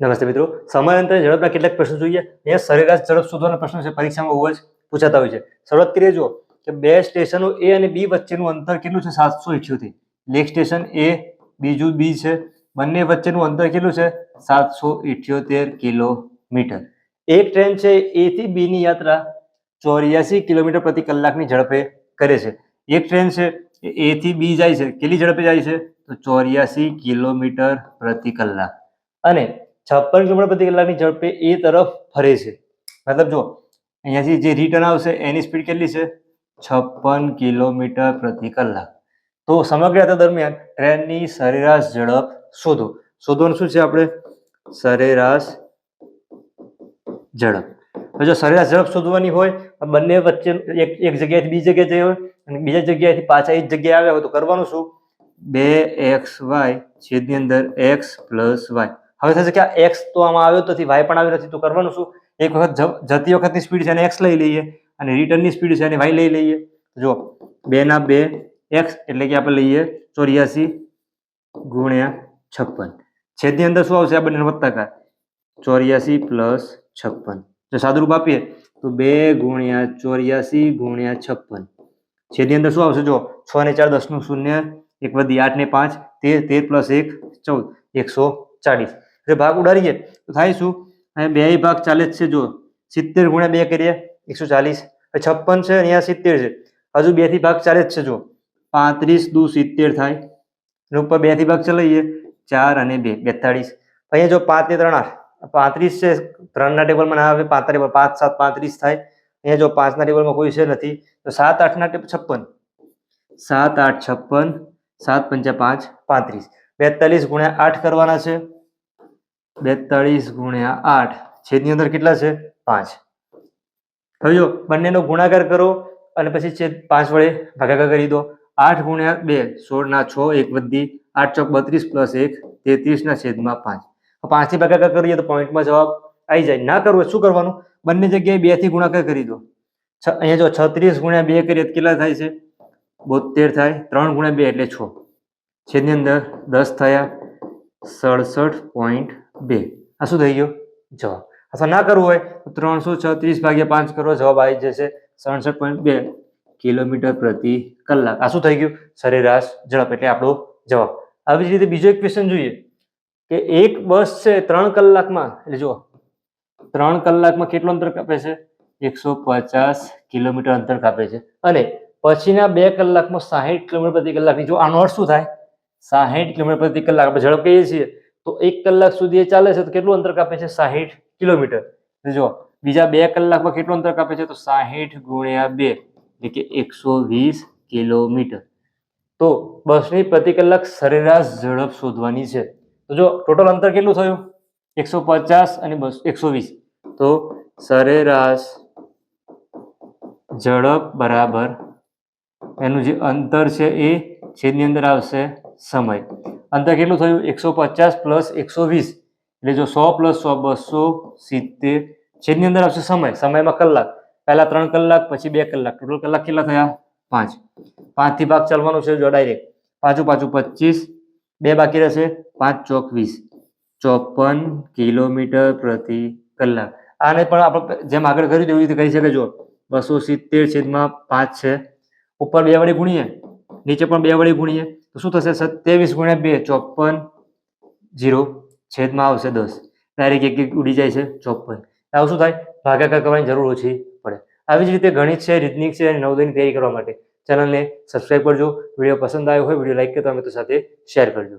નમસ્તે મિત્રો. સમયાંતરે ઝડપના કેટલાક પ્રશ્નો જોઈએ. એ સરેરાશ ઝડપ શોધવાના પ્રશ્ન છે. પરીક્ષામાં જ પૂછાતા હોય છે. શરૂઆત કરીએ જો કે બે સ્ટેશનો એ અને બી વચ્ચેનું અંતર કેટલું છે? સાતસો ઇઠ્યોતેર એક સ્ટેશન એ, બીજું બી છે. બંને વચ્ચેનું અંતર કેટલું છે? સાતસો ઇઠ્યોતેર કિલોમીટર. એક ટ્રેન છે એ થી બી ની યાત્રા ચોર્યાસી કિલોમીટર પ્રતિ કલાકની ઝડપે કરે છે. એક ટ્રેન છે એ થી બી જાય છે. કેટલી ઝડપે જાય છે? તો ચોર્યાસી કિલોમીટર પ્રતિ કલાક. અને છપ્પન કિલોમીટર પ્રતિ કલાકની ઝડપે એ તરફ ફરે છે. મતલબ જો અહીંયાથી જે રિટર્ન આવશે એની સ્પીડ કેટલી છે? છપ્પન કિલોમીટર પ્રતિ કલાક. તો સમગ્ર યાત્રા દરમિયાન ટ્રેનની સરેરાશ ઝડપ શોધો. શોધવાનું શું છે આપણે? સરેરાશ ઝડપ. તો જો સરેરાશ ઝડપ શોધવાની હોય તો બંને વચ્ચે એક એક જગ્યાએથી બીજી જગ્યાએ જઈ હોય અને બીજા જગ્યાએથી પાછા એ જ જગ્યાએ આવ્યા હોય તો કરવાનું શું? બે એક્સ વાય છેદની અંદર એક્સ પ્લસ વાય. હવે થશે કે આ એક્સ તો આમાં આવ્યો નથી વાય પણ આવ્યો નથી, તો કરવાનું શું? એક વખત જતી વખતની સ્પીડ છે એને એક્સ લઈ લઈએ અને રિટર્નની સ્પીડ છે એને વાય લઈ લઈએ. જો બે ના બે એક્સ એટલે કે આપણે લઈએ ચોર્યાસી ગુણ્યા છપ્પન. છેદની અંદર શું આવશે આ બંને વત્તાકાર? ચોર્યાસી પ્લસ છપ્પન. જો સાદુરૂપ આપીએ, તો બે ગુણ્યા ચોર્યાસી ગુણ્યા છપ્પન. છેદની અંદર શું આવશે? જો છ ને ચાર દસનું શૂન્ય, એક વધી આઠ ને પાંચ, તેર તેર પ્લસ એક ચૌદ, એકસો ચાલીસ એટલે ભાગ ઉડાડીએ, તો થાય શું અહીંયા બે ભાગ ચાલે જ છે જો સિત્તેર ગુણ્યા બે કરીએ, એકસો ચાલીસ. છપ્પન છે અહીંયા સિત્તેર છે. હજુ બેથી ભાગ ચાલે જ છે જો પાંત્રીસ દુ સિત્તેર થાય. અને ઉપર બેથી ભાગ ચલાવીએ, ચાર અને બે, બેતાળીસ. અહીંયા જો પાંચ ને ત્રણ આઠ પાંત્રીસ છે ત્રણના ટેબલમાં ના આવે, પાંચ ટેબલ, પાંચ, સાત, પાંત્રીસ થાય. અહીંયા જો પાંચના ટેબલમાં કોઈ છે નથી, તો સાત આઠના ટેબલ છપ્પન. સાત, આઠ, છપ્પન. સાત, પંચા પાંચ, પાંત્રીસ. બેતાલીસ ગુણ્યા આઠ કરવાના છે. બેતાળીસ ગુણ્યા આઠ. છેદની અંદર કેટલા છે? પાંચ. થયો બંનેનો ગુણાકાર કરો અને પછી છેદ પાંચ વડે ભાગાકાર કરી દો. આઠ ગુણ્યા બે, સોળ ના છ, એક વધી. આઠ ચોક બત્રીસ પ્લસ એક, તેત્રીસ ના છેદમાં પાંચ. પાંચથી ભાગાકાર કરીએ તો પોઈન્ટમાં જવાબ આવી જાય. ના કરવું શું કરવાનું? બંને જગ્યાએ બેથી ગુણાકાર કરી દો. અહીંયા જો છત્રીસ ગુણ્યા બે કરીએ કેટલા થાય છે? બોતેર થાય. ત્રણ ગુણ્યા બે એટલે છ. છેદની અંદર દસ થયા સડસઠ પોઈન્ટ બે. આ શું થઈ ગયો? જવાબ. અથવા ના કરવું હોય તો ત્રણસો છત્રીસ ભાગ્યા પાંચ કરો, જવાબ આવી જશે સડસઠ પોઈન્ટ બે કિલોમીટર પ્રતિ કલાક. આ શું થઈ ગયું? સરેરાશ ઝડપ એટલે આપણો જવાબ. આવી જ રીતે બીજો એક ક્વેશ્ચન જોઈએ. કે એક બસ છે ત્રણ કલાકમાં, એટલે જુઓ, ત્રણ કલાકમાં કેટલું અંતર કાપે છે? એકસો પચાસ કિલોમીટર અંતર કાપે છે. અને પછીના બે કલાકમાં સાહીઠ કિલોમીટર પ્રતિ કલાકની જો આનો અર્થ શું થાય? સાહીઠ કિલોમીટર પ્રતિ કલાક. આપણે ઝડપ કહીએ છીએ. તો એક કલાક સુધી એ ચાલે છે તો કેટલું અંતર કાપે છે? સાહીઠ કિલોમીટર. જો બીજા બે કલાકમાં કેટલું અંતર કાપે છે? તો સાહીઠ ગુણ્યા બે, એટલે કે એકસો વીસ કિલોમીટર. તો બસની પ્રતિ કલાક સરેરાશ ઝડપ શોધવાની છે. તો જો ટોટલ અંતર કેટલું થયું? એકસો પચાસ અને બસ, એકસો વીસ. તો સરેરાશ ઝડપ બરાબર, એનું જે અંતર છે એ છેદની અંદર આવશે સમય. અંતર કેટલું થયું? એકસો પચાસ પ્લસ એકસો વીસ. એટલે જો સો પ્લસ સો, બસો સિત્તેર. છેદની અંદર આવશે સમય. સમયમાં કલાક. પહેલા ત્રણ કલાક, પછી બે કલાક. ટોટલ કલાક કેટલા થયા? પાંચ. પાંચથી ભાગ ચાલવાનો છે જો ડાયરેક્ટ પાછું પાછું પચીસ. બે બાકી રહેશે. પાંચ ચોક વીસ. ચોપન કિલોમીટર પ્રતિ કલાક. આને પણ આપણે જેમ આગળ કર્યું તેવી રીતે કરી શકે જો બસો સિત્તેર છેદમાં પાંચ છે. ઉપર બે વડે ગુણીએ. નીચે પણ બે વડે ગુણીએ. તો શું થશે? સત્યાવીસ ગુણ્યા બે, ચોપન, જીરો, છેદમાં આવશે દસ. ડાયરેક્ટ એક એક ઉડી જાય છે, ચોપન. આવું શું થાય? ભાગાકાર કરવાની જરૂર ઓછી પડે. આવી જ રીતે ગણિત છે, રીતનિક છે અને નવોદયની તૈયારી કરવા માટે. ચેનલને સબસ્ક્રાઇબ કરજો. વીડિયો પસંદ આવ્યો હોય, વીડિયો લાઈક કરતા મિત્રો સાથે શેર કરજો.